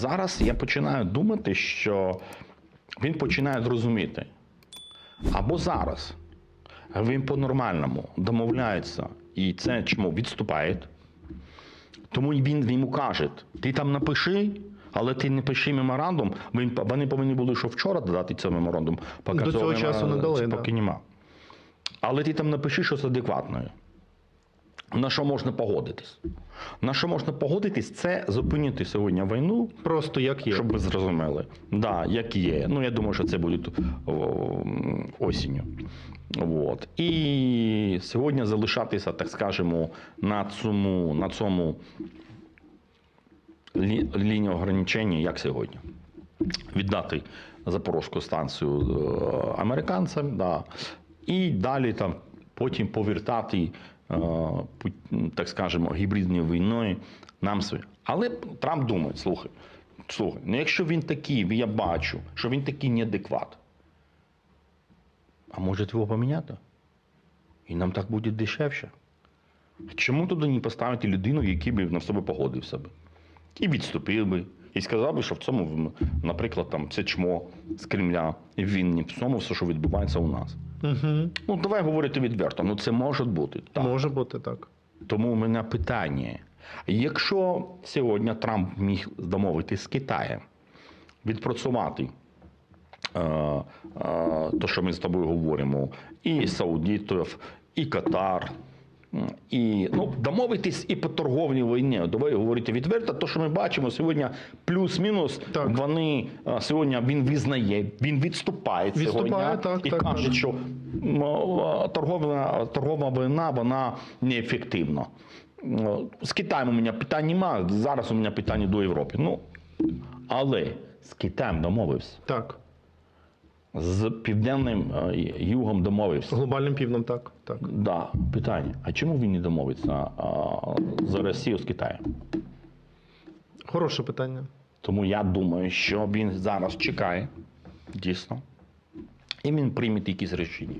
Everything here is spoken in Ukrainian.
Зараз я починаю думати, що він починає зрозуміти. Або зараз він по-нормальному домовляється і це чому відступає. Тому він йому каже: ти там напиши, але ти не пиши меморандум. Вони повинні були ще вчора додати цей меморандум. поки До цього часу не дали, да. Нема. Але ти там напиши щось адекватне. На що можна погодитись? На що можна погодитись, це зупинити сьогодні війну, Просто як є. щоб ви зрозуміли. Да, як є. Ну, я думаю, що це буде осінню. От. І сьогодні залишатися, так скажемо, на цьому, на цьому лі, лінії ограничення, як сьогодні. Віддати Запорізьку станцію е, американцям, да. і далі там потім повертати, так скажемо, гібридною війною нам своє. Але Трамп думає, слухай, слухай, ну якщо він такий, я бачу, що він такий неадекват, а може його поміняти? І нам так буде дешевше. Чому туди не поставити людину, який би на себе погодився би? І відступив би, і сказав би, що в цьому, наприклад, там це чмо з Кремля винні в цьому все, що відбувається у нас. Угу. Ну, давай говорити відверто. Ну це може бути. Так. Може бути так. Тому у мене питання: якщо сьогодні Трамп міг домовитися з Китаєм, відпрацювати е, е, то, що ми з тобою говоримо, і саудітів, і Катар. І ну, домовитись і по торговлі війні. Давай говорити відверто. То, що ми бачимо сьогодні, плюс-мінус, вони е, сьогодні він визнає, він відступає, Відступає, сьогодні так, і так, каже, так. що м, е, торговля, торгова війна вона неефективна. Ну, З Китаєм у мене питань немає. Зараз у мене питання до Європи. Ну, але з Китаєм домовився. Так. З південним е, югом домовився. Глобальним півднем так. так. Да, питання. А чому він не домовиться за Росію з Китаєм? Хороше питання. Тому я думаю, що він зараз чекає, дійсно, і він прийме якісь рішення.